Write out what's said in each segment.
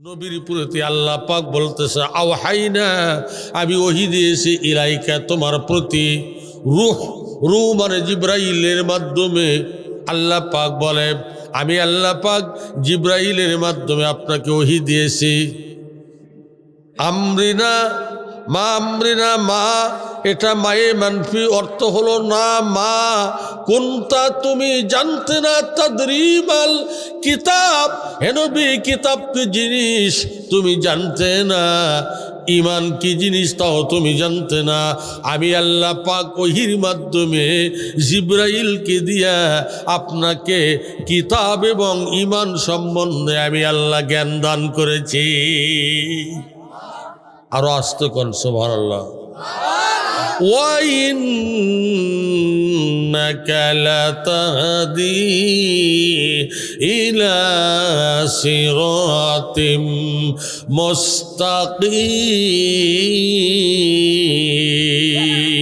নবীর প্রতি আল্লাহ পাক বলতেছে আও হাইনা আমি ওহি দিয়েছি ইলাইকা তোমার প্রতি রুহ রুহ মানে জিব্রাইলের মাধ্যমে। আল্লাহ পাক বলে, আমি আল্লাহ পাক জিব্রাইলের মাধ্যমে আপনাকে ওহি দিয়েছি। আমরিনা, মা আমরিনা, মা এটা মায়ে মানফি অর্থ হলো না মা। কোনটা তুমি জানতে না তাদরিমাল কিতাব? হেনবি কিতাব কি জিনিস তুমি জানতে না? ইমান কি জিনিস তাও তুমি জানতে না? আমি আল্লাহ পাক ওহির মাধ্যমে জিব্রাইলকে দিয়া আপনাকে কিতাব এবং ইমান সম্বন্ধে আমি আল্লাহ জ্ঞান দান করেছি। আরও আসতে কন সোভার আল্লাহ وإنك لتهدي إلى صراط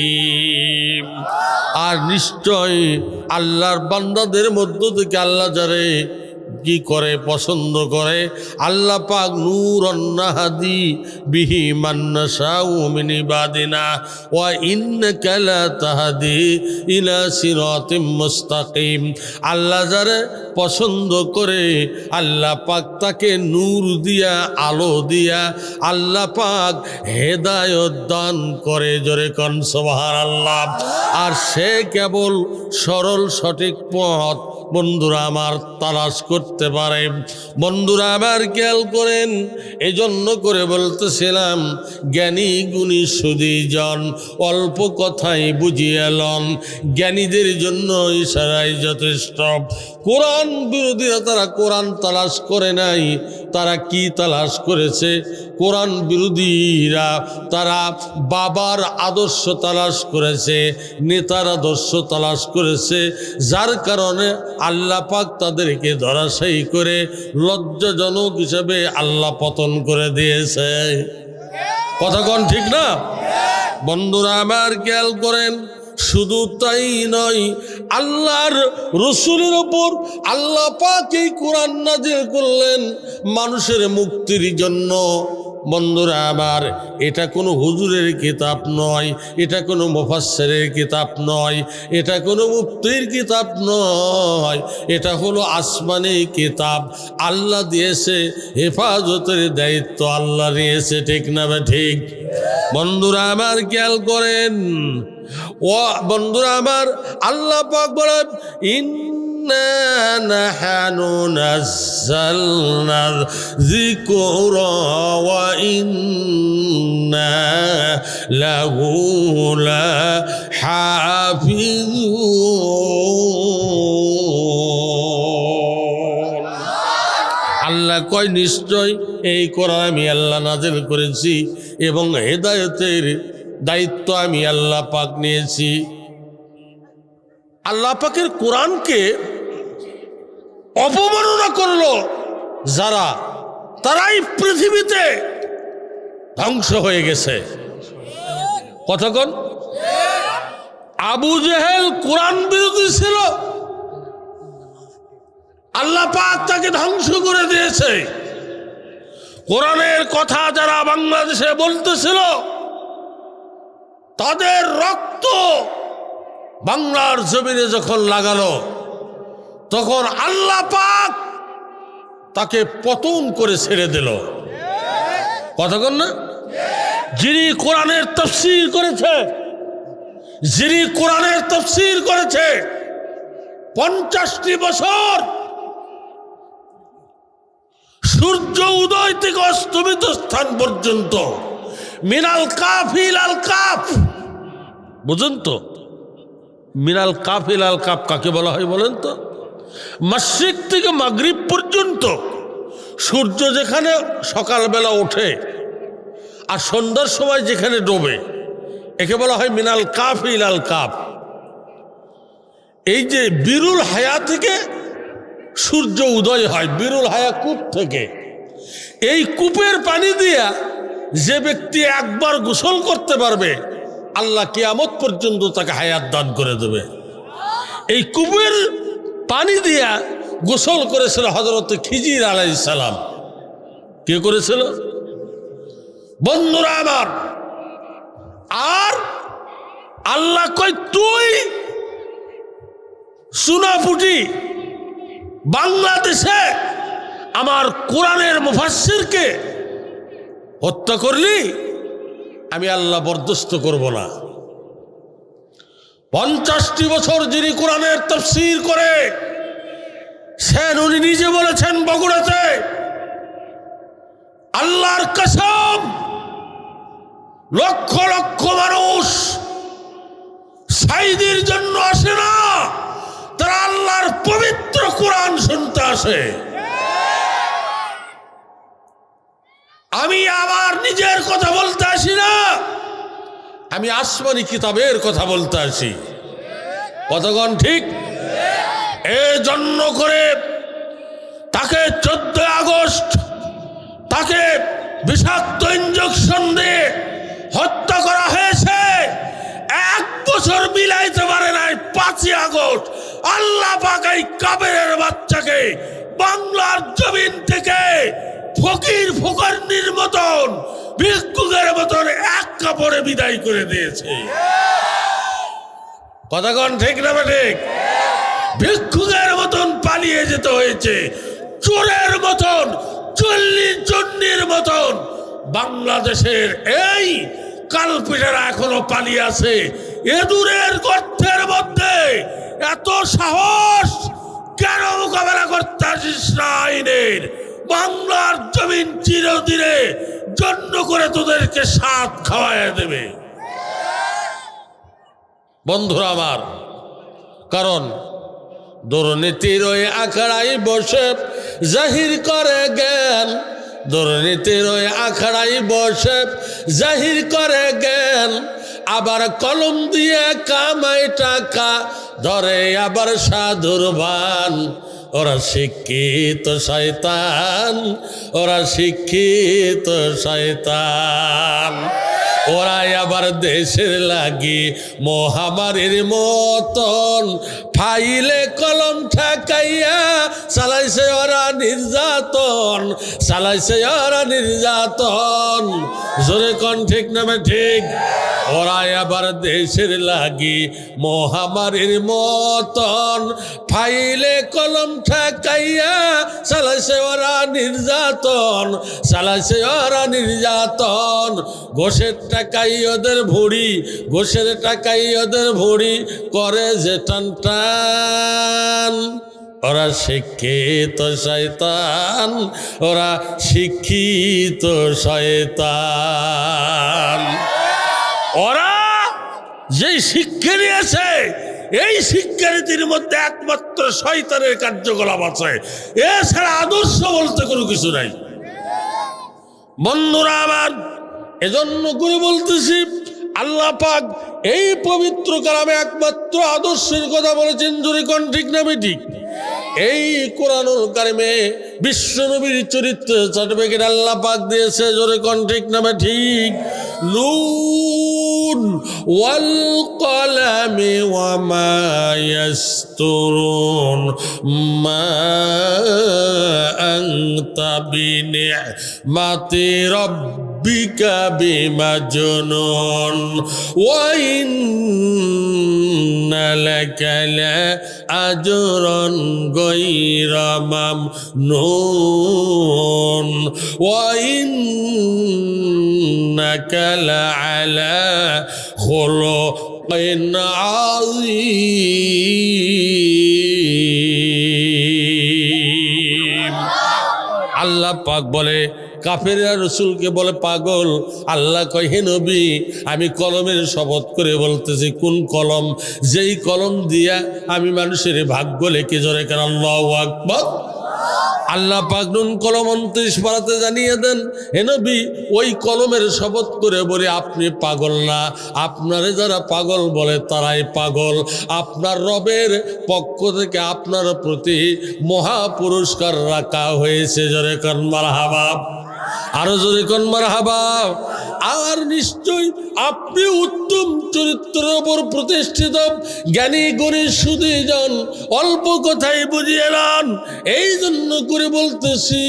مستقيم আর নিশ্চয় আল্লাহর বান্দাদের মধ্য থেকে আল্লাহ যারে কি করে, পছন্দ করে? আল্লাহ পাক নূর অন্নাহাদি বিহি মান্নাশাউমিনি বাদিনা ওয়া ইন্নাকা লা তাহাদি ইলা সিরাতিম মুস্তাকিম। আল্লাহ যারে পছন্দ করে, আল্লাহ পাক তাকে নূর দিয়া, আলো দিয়া, আল্লাহ পাক হেদায়ত দান করে জোরে কন সুবহানাল্লাহ। আর সে কেবল সরল সঠিক পথ। বন্ধুরা, আমার তালাশ করতে পারে বন্ধুরা, আবার খেয়াল করেন, এজন্য করে বলতেছিলাম, জ্ঞানী গুণী সুদী জন অল্প কথাই বুঝিয়ে লন। জ্ঞানীদের জন্য ইশারাই যথেষ্ট। কোরআন বিরোধীরা তারা কোরআন তালাশ করে নাই। তারা কি তালাশ করেছে? কোরআন বিরোধীরা তারা বাবার আদর্শ তালাশ করেছে, নেতার আদর্শ তালাশ করেছে, যার কারণে আল্লাহ পাক তাদেরকে ধরাশায়ী করে লজ্জাজনক হিসেবে আল্লাহ পতন করে দিয়েছে। কথাক্ষণ ঠিক না? বন্ধুরা, আমার খেয়াল করেন শুধু তাই নয়, আল্লাহর রসুলের ওপর আল্লাহ পাক এই কোরআন নাজিল করলেন মানুষের মুক্তির জন্য। বন্ধুরা আমার এটা কোনো হুজুরের কিতাব নয়, এটা কোনো মুফাসসিরের কিতাব নয়, এটা কোনো মুক্তির কিতাব নয়, এটা হলো আসমানি কিতাব। আল্লাহ দিয়েছে, হেফাজতের দায়িত্ব আল্লাহ নিয়েছে ঠিক না বা ঠিক? বন্ধুরা আমার খেয়াল করেন ও বন্ধুরা আমার আল্লাহ পাক বলেন আল্লাহ কয়, নিশ্চয় এই কোরআন আমি আল্লাহ নাজিল করেছি এবং হেদায়তের দায়িত্ব আমি আল্লাহ পাক নিয়েছি। আল্লাহ পাকের কোরআনকে অপমাননা করল যারা, তারাই পৃথিবীতে ধ্বংস হয়ে গেছে। কতক্ষণ আবু জেহেল কোরআন বিরোধী ছিল। আল্লাহ পাক তাকে ধ্বংস করে দিয়েছে। কোরআনের কথা যারা বাংলাদেশে বলতেছিল তাদের রক্ত বাংলার জমিনে যখন লাগালো, তখন আল্লাহ পাক তাকে পতন করে ছেড়ে দিল। কতক্ষণ না? যিনি কোরআনের তফসির করেছে, যিনি কোরআনের তফসির করেছে, পঞ্চাশটি বছর সূর্য উদয় থেকে অস্তমিত স্থান পর্যন্ত, মিনাল কাফিল আল কাফ। বুঝুন তো, মিনাল কাফিল আল কাপ কাকে বলা হয় বলেন তো? মাসিক থেকে মাগরিব পর্যন্ত সূর্য যেখানে সকালবেলা ওঠে আর সন্ধ্যার সময় যেখানে ডোবে, একে বলা হয় মিনাল কাফিল আল কাপ এই যে বিরুল হায়া থেকে সূর্য উদয় হয়, বিরুল হায়া কূপ থেকে, এই কূপের পানি দিয়া যে ব্যক্তি একবার গোসল করতে পারবে আল্লাহ কিয়ামত পর্যন্ত তাকে হায়াত দান করে দেবে। এই কূপের পানি দিয়া গোসল করেছিল হজরত খিজির আলাই সালাম। কে করেছিল? বন্ধুরা আমার, আর আল্লাহ কই তুই সুনাপুটি বাংলাদেশে আমার কোরআনের মুফাসসিরকে হত্যা করলি? আমি আল্লাহ বরদস্ত করব না। পঞ্চাশটি বছর যিনি কোরআনের তফসির করে সেন উনি নিজে বলেছেন বগুড়াতে, আল্লাহর কসম, লক্ষ লক্ষ মানুষ সাইদির জন্য আসে না, তারা আল্লাহর পবিত্র কোরআন শুনতে আসে। আমি আমার নিজের কথা বলতে আসি না। আমি আসমানি কিতাবের কথা বলতে আসি। কতক্ষণ ঠিক? এ জন্য করে তাকে চোদ্দ আগস্ট তাকে বিষাক্ত ইঞ্জেকশন দিয়ে হত্যা করা হয়েছে। এক বছর মিলাইতে পারে নাই পাঁচই আগস্ট। আল্লাহ পাক এই কাবেরের বাচ্চাকে বাংলার জমিন থেকে ফকির ফকরনির মতন, ভিক্ষুকের মতন এক কাপড়ে বিদায় করে দিয়েছে। কথাগণ ঠিক না ঠিক? ভিক্ষুকের মতন পালিয়ে যেতে হয়েছে। চোরের মতন, চল্লিশ জন্যের মতন। বাংলাদেশের এই কালপিটেরা এখনও পালিয়ে আছে। এদুরের গর্তের মধ্যে এত সাহস, কেন মোকাবেলা করতে আসিস না আইনের? বাংলার জমিন চিরদিনে জন্য করে তোদেরকে সাত খাওয়ায় দেবে। বন্ধুরা আমার, কারণ দুর্নীতির ওই আখড়াই বসে জাহির করে জ্ঞান। দুর্নীতির ওই আখড়াই বসে জাহির করে জ্ঞান। আবার কলম দিয়ে কামাই টাকা ধরে আবার সাধুর ভান ওরা শিক্ষিত শয়তান, ওরা শিক্ষিত শয়তান। ওরাই আবার দেশের লাগি মহামারীর মতন ফাইলে কলম ঠাকাইয়া চালাইছে ওরা নির্যাতন, চালাইছে ওরা নির্যাতন। জোরে কন ঠিক নামে ঠিক? ওরাই আবার দেশের লাগি মহামারীর মতন। ফাইলে কলম ঠাকাইয়া চালাইছে ওরা নির্যাতন চালাইছে ওরা নির্যাতন। ঘোষের টাকাই ওদের ভুড়ি, ঘোষের টাকাই ওদের ভুড়ি, করে যে টান টান। ওরা শিক্ষিত শয়তান, ওরা শিক্ষিত শয়তান। ওরা যেই শিক্ষা নিয়েছে, এই শিক্ষানীতির মধ্যে একমাত্র শয়তানের কার্যকলাপ আছে। এছাড়া আদর্শ বলতে কোনো কিছু নাই। বন্ধুরা আমার, এজন্য করে বলতেছি, আল্লাহ পাক এই পবিত্র কালামে একমাত্র আদর্শের কথা বলেছেন, জুরি কোন ঠিক না ঠিক? এই কোরআনুল কারিমে বিশ্বনবীর চরিত্র সার্টিফিকেট আল্লাহ পাক দিয়েছে, জোরে কোন ঠিক নামে ঠিক? নুন ওয়াল কলামি ওয়ামা ইয়াসতুরুন মা আনতা বিনি'মাতি রাব্বিকা বিমাজনুন ওয়া ইন্না লাকা লাআজরান গায়রা মামনুন ওয়া ইন্নাকা লাআলা খুলুকিন আযীম। আল্লাহ পাক বলে কাফেরা রসুলকে বলে, পাগল, আল্লাহ কয়, হে নবী, আমি কলমের শপথ করে বলতেছি, কোন কলম? যেই কলম দিয়া আমি মানুষের ভাগ্য লেখে জোরে কেন? আল্লাহ আকবর। আল্লাহ পাক নুন কলম উনত্রিশ পারাতে জানিয়ে দেন হেনবি ওই কলমের শপথ করে বলে, আপনি পাগল না। আপনারে যারা পাগল বলে, তারাই পাগল। আপনার রবের পক্ষ থেকে আপনার প্রতি মহা পুরস্কার রাখা হয়েছে, জোরে কান? মারহাবা। আরও জোরে কোন মার হাবা আর নিশ্চয় আপনি উত্তম চরিত্রের ওপর প্রতিষ্ঠিত। জ্ঞানী গুণী সুদী যান অল্প কথাই বুঝিয়ে নেন। এই জন্য করে বলতেছি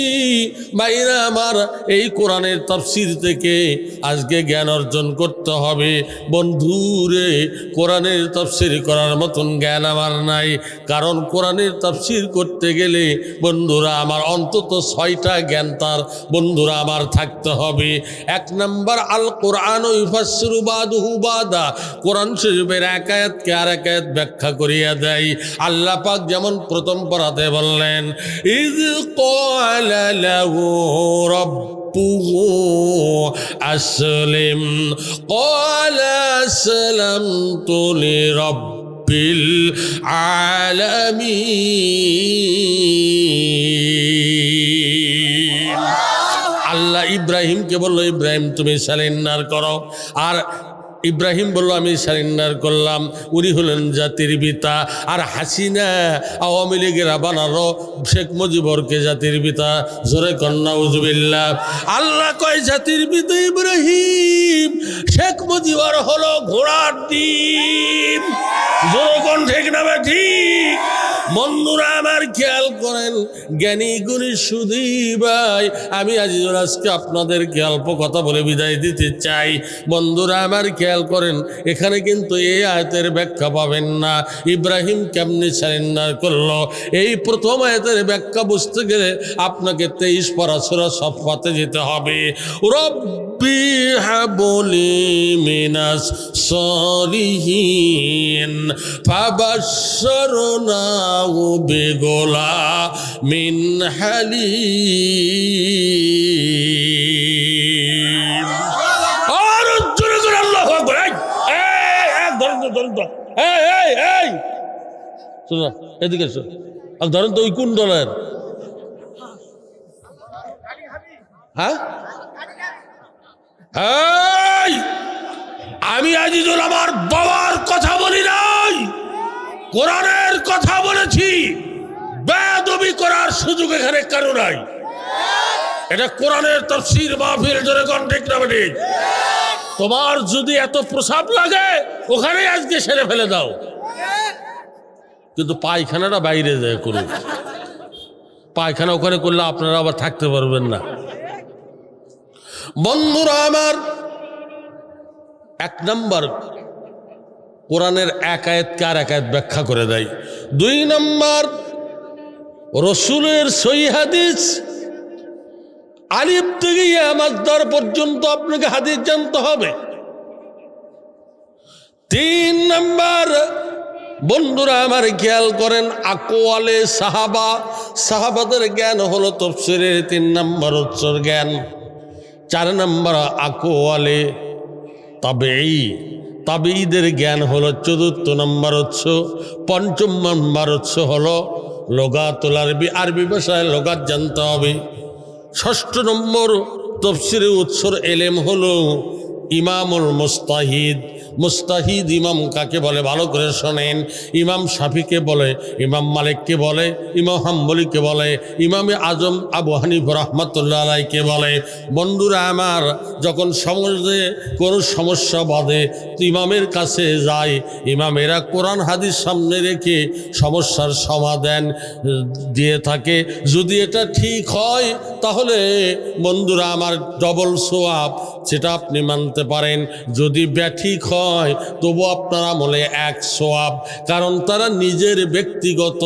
বাইরা আমার এই কোরআনের তাফসির থেকে আজকে জ্ঞান অর্জন করতে হবে। বন্ধুরে কোরআনের তাফসির করার মতন জ্ঞান আমার নাই। কারণ কোরআনের তাফসির করতে গেলে বন্ধুরা আমার অন্তত ছয়টা জ্ঞান তার বন্ধুরা আমার থাকতে হবে। এক নম্বর আল কোরআন ইফাসিরু বাদুহু বাদা কোরআন শরীফের একায়াতকে আর একায়াত ব্যাখ্যা করিয়া দেয় আল্লাহ পাক যেমন প্রথম পড়াতে বললেন ইদ ক্বালা লাহু ربه أسلم قال أسلمت لرب العالمين আল্লাহ ইব্রাহিমকে বলল, ইব্রাহিম, তুমি স্যালেন্ডার করো। আর ইব্রাহিম বলল, আমি সারেন্ডার করলাম। উনি হলেন জাতির পিতা। আর হাসিনা আওয়ামী লীগের বানারো শেখ মুজিবরকে জাতির পিতা। জোরে কন্যা উজবিল্লা আল্লাহ কয়, জাতির পিতা ইব্রাহিম, শেখ মুজিবর হলো ঘোড়ার ডিম। জোরে কোন ঠিক ঠিক? বন্ধুরা, আমার খেয়াল করেন, জ্ঞানী গুণী সুধী ভাই, আমি আজ আজকে আপনাদেরকে অল্প কথা বলে বিদায় দিতে চাই। বন্ধুরা, আমার খেয়াল করেন, এখানে কিন্তু এই আয়তের ব্যাখ্যা পাবেন না। ইব্রাহিম কেমনি সারেন্ডার করল? এই প্রথম আয়তের ব্যাখ্যা বুঝতে গেলে আপনাকে তেইশ পড়াশোনা সব পাতে যেতে হবে। রব্বি হাবলি মিনাস সরিহীন ফাবাসরনা বেগোলা মিন হালি এদিকে ধরেন তো ওই কোন দলের হ্যাঁ আমি আজিজুল আমার বাবার কথা বলি নাই। কোরআনের কথা বলেছি। বেদবি করার সুযোগ এখানে কারও নাই। এটা কোরআনের তফসির মাহফিল, জোরে কন্টেক্ট না তোমার যদি এত প্রসাব লাগে ওখানে আজকে সেরে ফেলে দাও। কিন্তু পায়খানাটা বাইরে যায় করুন পায়খানা ওখানে করলে আপনারা আবার থাকতে পারবেন না। বন্ধুরা আমার, এক নম্বর কোরআনের এক আয়াতকে আর এক আয়াত ব্যাখ্যা করে দেয়? দুই নম্বর, রসুলের সই হাদিস। আলিফ থেকে ইয়ামাজদার পর্যন্ত আপনাকে হাদিস জানতে হবে। তিন নম্বর, বন্ধুরা আমার খেয়াল করেন আকোয়ালে সাহাবা। সাহাবাদের জ্ঞান হলো তফসিরের তিন নম্বর উৎসর জ্ঞান। চার নম্বর আকোয়ালে তাবেই তাবেইদের জ্ঞান হলো চতুর্থ নম্বর উৎস, পঞ্চম নম্বর উৎস হলো লোগাতুল আরবি আরবি ভাষায় লোগাত জানতে হবে। ষষ্ঠ নম্বর তফসিরের উৎসর এলেম হলো ইমামুল মুস্তাহিদ মুস্তাহিদ ইমাম কাকে বলে? ভালো করে শোনেন। ইমাম শাফিকে বলে, ইমাম মালিককে বলে, ইমাম হাম্বলিকে বলে, ইমামে আজম আবু হানিফ রহমতুল্লাহ আলাইকে বলে। বন্ধুরা আমার, যখন সমাজে কোনো সমস্যা বাঁধে, ইমামের কাছে যায় ইমামেরা কোরআন হাদিস সামনে রেখে সমস্যার সমাধান দিয়ে থাকে। যদি এটা ঠিক হয়, তাহলে বন্ধুরা আমার ডবল সোয়াব সেটা আপনি মানতে পারেন। যদি ব্যাঠিক হয় তবু আপনার আমলে এক সোয়াব কারণ তারা নিজের ব্যক্তিগত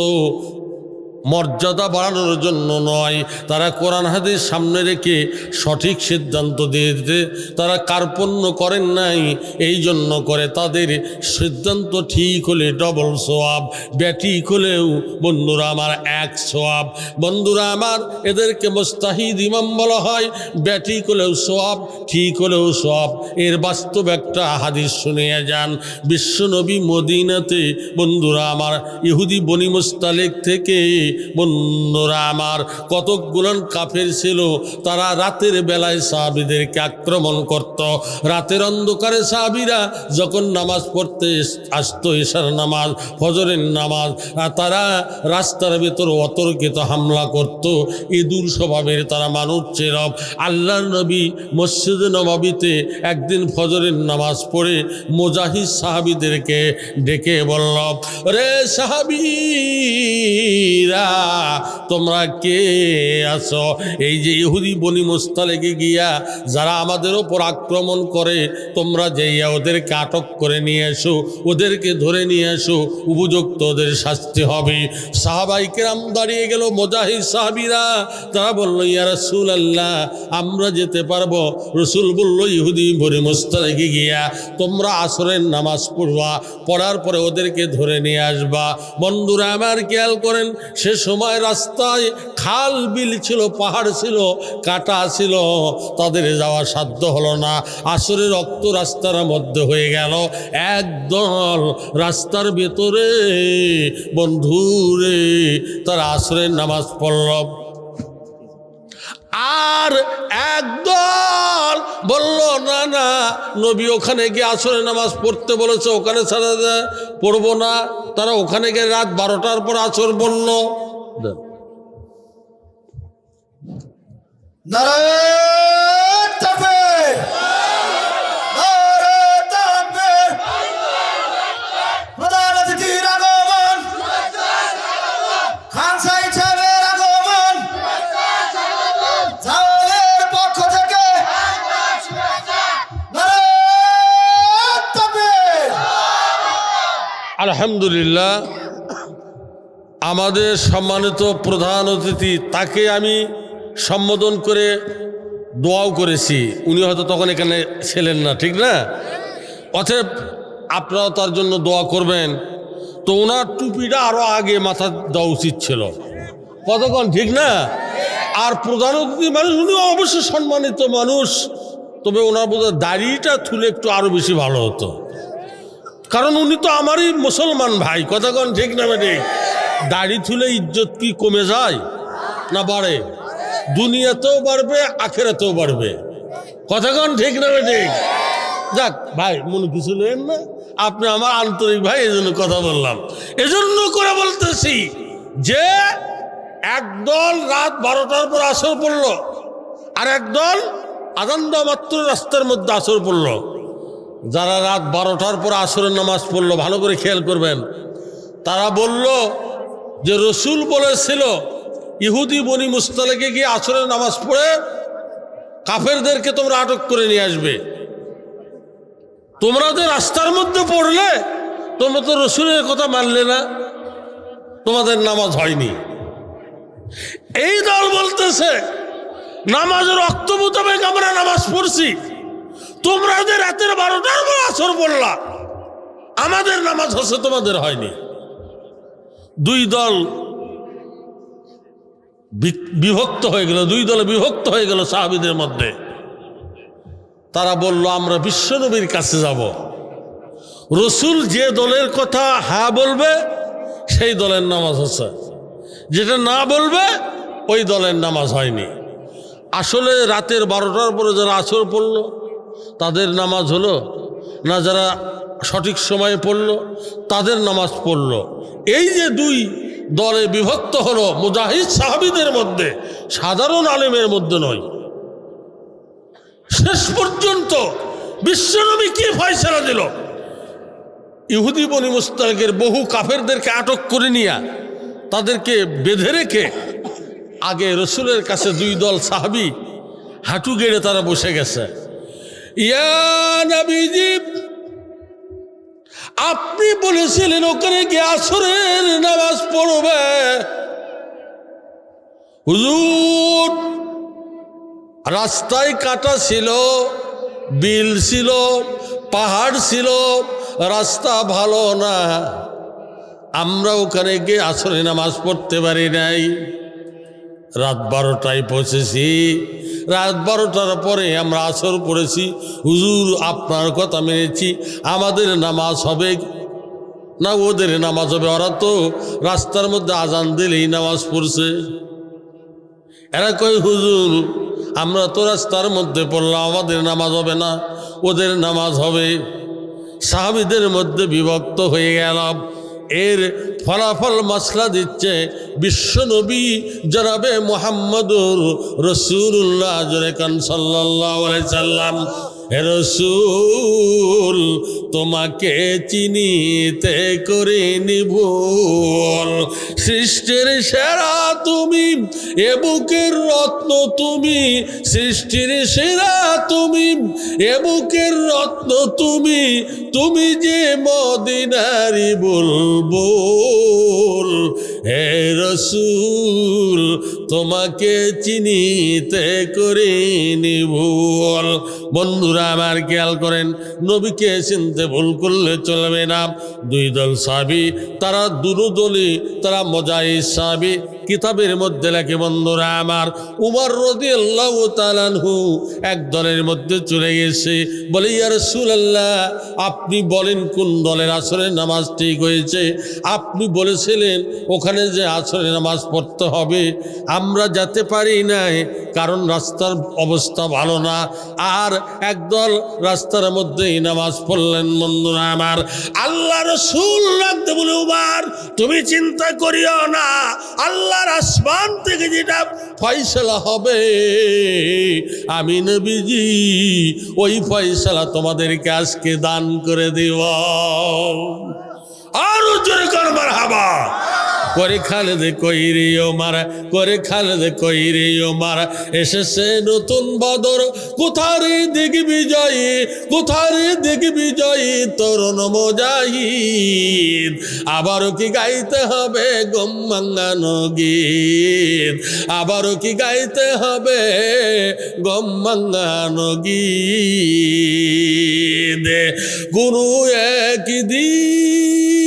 মর্যাদা বাড়ানোর জন্য নয়। তারা কোরআন হাদিস সামনে রেখে সঠিক সিদ্ধান্ত দিয়ে দিতে তারা কার্পণ্য করেন নাই এই জন্য করে তাদের সিদ্ধান্ত ঠিক হলে ডবল সোয়াব ব্যাটিক হলেও বন্ধুরা আমার এক সোয়াব বন্ধুরা আমার, এদেরকে মোস্তাহিদ ইমাম বলা হয় ব্যাটিক হলেও সোয়াব ঠিক হলেও সোয়াব এর বাস্তব একটা হাদিস শুনে যান। বিশ্বনবী মদিনাতে বন্ধুরা আমার ইহুদি বনি মুস্তালেক থেকে বন্ধুরা আমার কতকগুলান কাফের ছিল, তারা রাতের বেলায় সাহাবিদেরকে আক্রমণ করত। রাতের অন্ধকারে সাহাবিরা যখন নামাজ পড়তে আসতো, এশার নামাজ, ফজরের নামাজ তারা রাস্তার ভেতর অতর্কিত হামলা করত। ইঁদুর স্বভাবের তারা মানুষ ছিল। আল্লাহ নবী মসজিদ নবাবিতে একদিন ফজরের নামাজ পড়ে মুজাহিদ সাহাবিদেরকে ডেকে বলল রে সাহাবিরা তোমরা কে আছো? এই যে ইহুদি বনি মোস্তালেকে গিয়া যারা আমাদের ওপর আক্রমণ করে, তোমরা যাইয়া ওদেরকে আটক করে নিয়ে এসো, ওদেরকে ধরে নিয়ে এসো, উপযুক্ত ওদের শাস্তি হবে। সাহাবাই কেরাম দাঁড়িয়ে গেল, মোজাহিদ সাহাবিরা, তারা বলল, ইয়া রসুল আল্লাহ আমরা যেতে পারব? রসুল বলল, ইহুদি বনি মোস্তালেকে গিয়া তোমরা আসরের নামাজ পড়বা, পড়ার পরে ওদেরকে ধরে নিয়ে আসবা। বন্ধুরা, আমার খেয়াল করেন সে সময় রাস্তায় খাল বিল ছিল, পাহাড় ছিল, কাটা ছিল। তাদের যাওয়া সাধ্য হলো না। আসরে রক্ত রাস্তার মধ্যে হয়ে গেল। একদল রাস্তার ভেতরে, বন্ধুরে, তারা আসরের নামাজ পড়ল। আর একদল বলল, না না, নবী ওখানে গিয়ে আসরে নামাজ পড়তে বলেছে, ওখানে পড়ব পড়ব না। তারা ওখানে গিয়ে রাত বারোটার পর আসর বলল। নারায়ণ! আলহামদুলিল্লাহ, আমাদের সম্মানিত প্রধান অতিথি তাকে আমি সম্বোধন করে দোয়াও করেছি। উনি হয়তো তখন এখানে ছিলেন না, ঠিক না? অতএব আপনারাও তার জন্য দোয়া করবেন। তো ওনার টুপিটা আরও আগে মাথা দেওয়া উচিত ছিল। কতক্ষণ, ঠিক না? আর প্রধান অতিথি মানুষ, উনি অবশ্যই সম্মানিত মানুষ। তবে ওনার বোধহয় দাড়িটা তুলে একটু আরও বেশি ভালো হতো। কারণ উনি তো আমারই মুসলমান ভাই। কথা কথাক্ষণ ঠিক না ঠিক দাড়ি তুলে ইজ্জত কি কমে যায়? না বাড়ে? দুনিয়াতেও বাড়বে, আখেরাতেও বাড়বে। কথা কথাক্ষণ ঠিক না ঠিক যাক, ভাই, মনে কিছু নেন না। আপনি আমার আন্তরিক ভাই এই জন্য কথা বললাম। এজন্য করে বলতেছি যে, একদল রাত বারোটার পর আসর পড়ল, আর একদল আনন্দ মাত্র রাস্তার মধ্যে আসর পড়ল। যারা রাত বারোটার পর আসরের নামাজ পড়ল, ভালো করে খেয়াল করবেন। তারা বলল যে রসুল বলেছিল, ইহুদি বনি মুস্তালেকে গিয়ে আসরের নামাজ পড়ে কাফেরদেরকে তোমরা আটক করে নিয়ে আসবে। তোমরা যে রাস্তার মধ্যে পড়লে, তোমরা তো রসুলের কথা মানলে না। তোমাদের নামাজ হয়নি। এই দল বলতেছে, নামাজের রক্ত মোতাবেক আমরা নামাজ পড়ছি। তোমরা যে রাতের বারোটার পর আসর পড়লা, আমাদের নামাজ হচ্ছে তোমাদের হয়নি। দুই দল বিভক্ত হয়ে গেল, দুই দলে বিভক্ত হয়ে গেল সাহাবিদের মধ্যে। তারা বলল, আমরা বিশ্বনবীর কাছে যাব। রসুল যে দলের কথা হ্যাঁ বলবে, সেই দলের নামাজ হচ্ছে। যেটা না বলবে, ওই দলের নামাজ হয়নি। আসলে রাতের বারোটার পরে যারা আসর পড়ল তাদের নামাজ হলো না যারা সঠিক সময়ে পড়ল, তাদের নামাজ পড়ল। এই যে দুই দলে বিভক্ত হলো, মুজাহিদ সাহাবিদের মধ্যে, সাধারণ আলেমের মধ্যে নয়। শেষ পর্যন্ত বিশ্বনবী কি ফয়সলা দিল? ইহুদি বনি মুস্তাকের বহু কাফেরদেরকে আটক করে নিয়া তাদেরকে বেঁধে রেখে আগে রসুলের কাছে দুই দল সাহাবি হাঁটু গেড়ে তারা বসে গেছে। আপনি বলেছিলেন ওখানে গিয়ে আসরের নামাজ পড়বে। হুজুর, রাস্তায় কাটা ছিল, বিল ছিল, পাহাড় ছিল, রাস্তা ভালো না। আমরা ওখানে গিয়ে আসরে নামাজ পড়তে পারি নাই। রাত বারোটায় পৌঁছেছি রাত বারোটার পরে আমরা আসর পড়েছি হুজুর, আপনার কথা মেনেছি। আমাদের নামাজ হবে। না, ওদের নামাজ হবে। ওরা তো রাস্তার মধ্যে আজান দিলেই নামাজ পড়ছে। এরা কয়, হুজুর, আমরা তো রাস্তার মধ্যে পড়লাম। আমাদের নামাজ হবে না। ওদের নামাজ হবে। সাহাবিদের মধ্যে বিভক্ত হয়ে গেলাম। এর ফলাফল মাসলা দিচ্ছে বিশ্বনবী জনাবে মোহাম্মদুর রসুল্লাহ জরেকান সাল্লাহ সাল্লাম। রসুল, তোমাকে চিনিতে করে নিভুল সৃষ্টির সেরা তুমি, এ বুকের রত্ন তুমি। সৃষ্টির সেরা তুমি, এ বুকের রত্ন তুমি। তুমি যে মদিনারি বুলবুল, হে রসুল তোমাকে চিনিতে করে নিভুল বন্ধুরা, আমার খেয়াল করেন, নবীকে চিনতে ভুল করলে চলবে না। দুই দল সাবি তারা দুরুদলি, তারা মজাই সাবি কিতাবের মধ্যে লেখে, বন্ধুরা, আমার উমর রদি আল্লাহ তালানহু এক দলের মধ্যে চলে গেছে। বলে ইয়ার আল্লাহ আপনি বলেন কোন দলের আসরের নামাজ ঠিক হয়েছে? আপনি বলেছিলেন ওখানে যে আসরের নামাজ পড়তে হবে। আমরা যেতে পারি নাই, কারণ রাস্তার অবস্থা ভালো না। আর একদল রাস্তার মধ্যেই নামাজ পড়লেন বন্ধুরা আমার। আল্লাহ রসুল রাখতে বলে, উমার, তুমি চিন্তা করিও না, আল্লাহর আসমান থেকে যেটা ফয়সলা হবে, আমি নবীজি, ওই ফয়সলা তোমাদেরকে আজকে দান করে দিব। আরও জোরে করবার হাবা করে খালেদে কইরে মারা করে খালেদে কইরে মারা এসেছে নতুন বদর, কোথারে দিক বিজয়ী, কোথারে দিক বিজয়ী তরুণ মজাহিদ। আবারও কি গাইতে হবে গম মাঙ্গানো গীত আবারও কি গাইতে হবে গম মাঙ্গানো গীত গুরু একদিন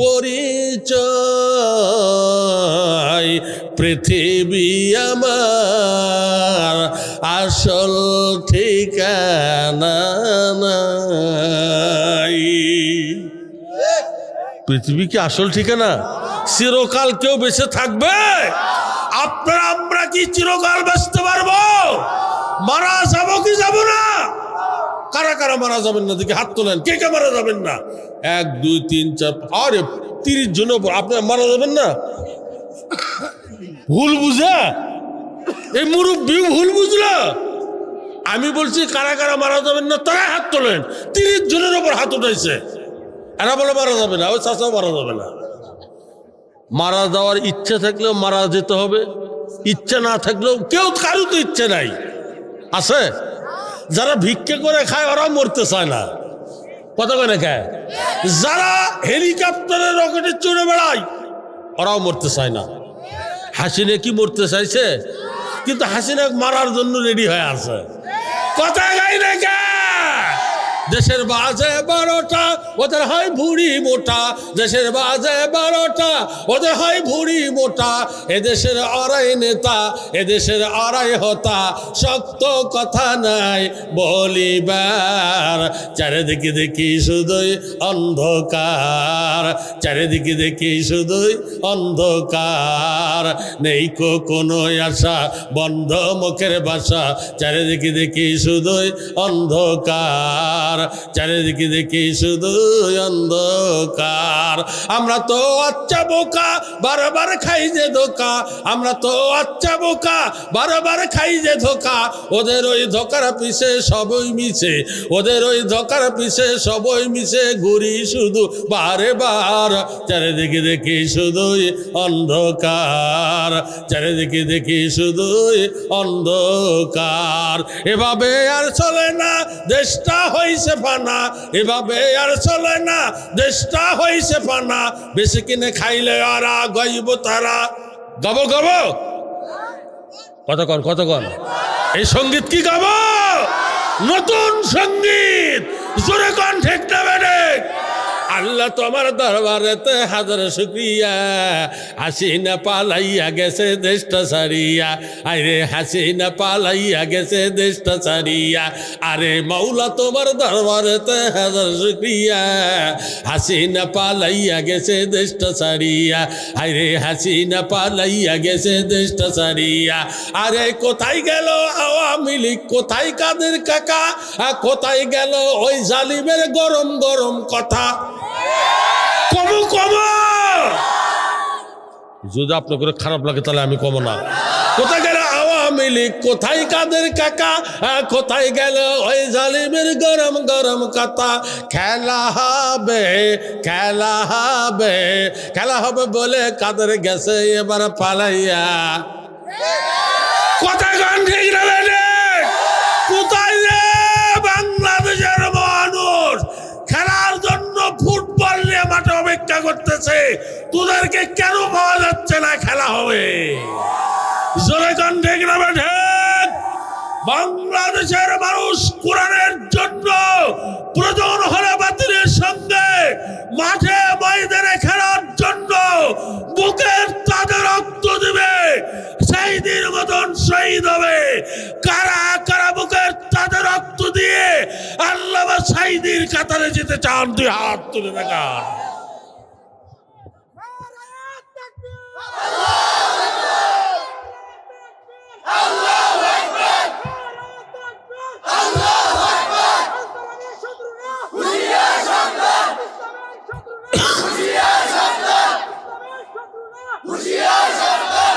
পরিচয়, পৃথিবী আমার আসল ঠিকানা পৃথিবী কি আসল ঠিকানা? চিরকাল কেউ বেঁচে থাকবে? আপনারা, আমরা কি চিরকাল বেঁচতে পারব? মারা যাব কি যাব না? কারা কারা মারা যাবেন না? দেখে হাত তোলেন। কে কে মারা যাবেন না? এক, দুই, তিন, চার আরে, তিরিশ জন আপনারা মারা যাবেন না? ভুল বুঝা? এই মুরব্বী ভুল বুঝলা? আমি বলছি, কারা কারা মারা যাবেন না? তারা হাত তোলেন। তিরিশ জনের ওপর হাত উঠাইছে। এরা বলে মারা যাবে না। ওই চাষাও মারা যাবে না। মারা যাওয়ার ইচ্ছা থাকলেও মারা যেতে হবে। ইচ্ছা না থাকলেও কেউ কারও তো ইচ্ছে নাই। আছে? যারা ভিক্ষে করে খায় ওরাও মরতে চায় না। কথা বলে খায় যারা হেলিকপ্টারে রকেটে চড়ে বেড়ায়, ওরাও মরতে চায় না। হাসিনে কি মরতে চাইছে? কিন্তু হাসিনা মারার জন্য রেডি হয়ে আছে। কথা গাই না? দেশের বাজে বারোটা, ওদের হয় ভুড়ি মোটা। দেশের বাজে বারোটা, ওদের হয় ভুড়ি মোটা। এদেশের আড়াই নেতা, এদেশের আড়াই হতা। শক্ত কথা নাই বলিবার। চারিদিকে দেখি শুধুই অন্ধকার। চারিদিকে দেখি শুধুই অন্ধকার। নেই কো কোনো আশা, বন্ধ মুখের বাসা। চারিদিকে দেখি শুধুই অন্ধকার। বারবার চারিদিকে দেখি শুধু অন্ধকার। আমরা তো আচ্ছা বোকা, বারবার খাই যে ধোকা। আমরা তো আচ্ছা বোকা, বারবার খাই যে ধোকা। ওদের ওই ধোকার পিছে সবই মিছে, ওদের ওই ধোকার পিছে সবই মিছে। ঘুরি শুধু বারে বার চারিদিকে দেখি শুধুই অন্ধকার। চারিদিকে দেখি শুধুই অন্ধকার। এভাবে আর চলে না, দেশটা হইছে ফানা, এভাবে আর চলে না। দেশটা হইছে ফানা, বেশি কিনে খাইলে আর, গইব তারা। গাবো গাবো? কতক্ষণ কতক্ষণ এই সংগীত কি গাবো? নতুন সংগীত। জোরে কণ্ঠে বেড়ে। আল্লাহ তোমার দরবারেতে হাজার শুক্রিয়া। হাসিনা পালাইয়া গেছে দেশটা সারিয়া আরে হাসিনা পালাইয়া গেছে দেশটা সারিয়া আরে মাওলা তোমার দরবারেতে হাজার শুক্রিয়া। হাসিনা পালাইয়া গেছে দেশটা সারিয়া আরে হাসিনা পালাইয়া গেছে দেশটা সারিয়া আরে কোথায় গেল আওয়ামী লীগ? কোথায় কাদের কাকা? কোথায় গেল ওই জালিমের গরম গরম কথা? কমু কমু যদি আপনার করে খারাপ লাগে তাহলে আমি কমো না। কোথায় গেল আওয়ামী লীগ? কোথায় কাদের কাকা? কোথায় গেল ওই জালিমের গরম গরম কথা? খেলা হবে খেলা হবে খেলা হবে বলে কাদের গেছে এবার পালাইয়া? কোথায় গান করতেছে তোদেরকে কেন পাওয়া যাচ্ছে না? খেলা হবে। বাংলাদেশের মানুষ কোরআনের জন্য প্রয়োজন হলে বাতিলের সঙ্গে মাঠে ময়দানে খেলার জন্য বুকের তাদের রক্ত দিবে। শহীদের মতন শহীদ হবে। কারা কারা বুকের তাদের রক্ত দিয়ে আল্লাহ শহীদের কাতারে যেতে চান তুই হাত তুলে দেখান। হুশিয়ার সরকার হুশিয়ার সরকার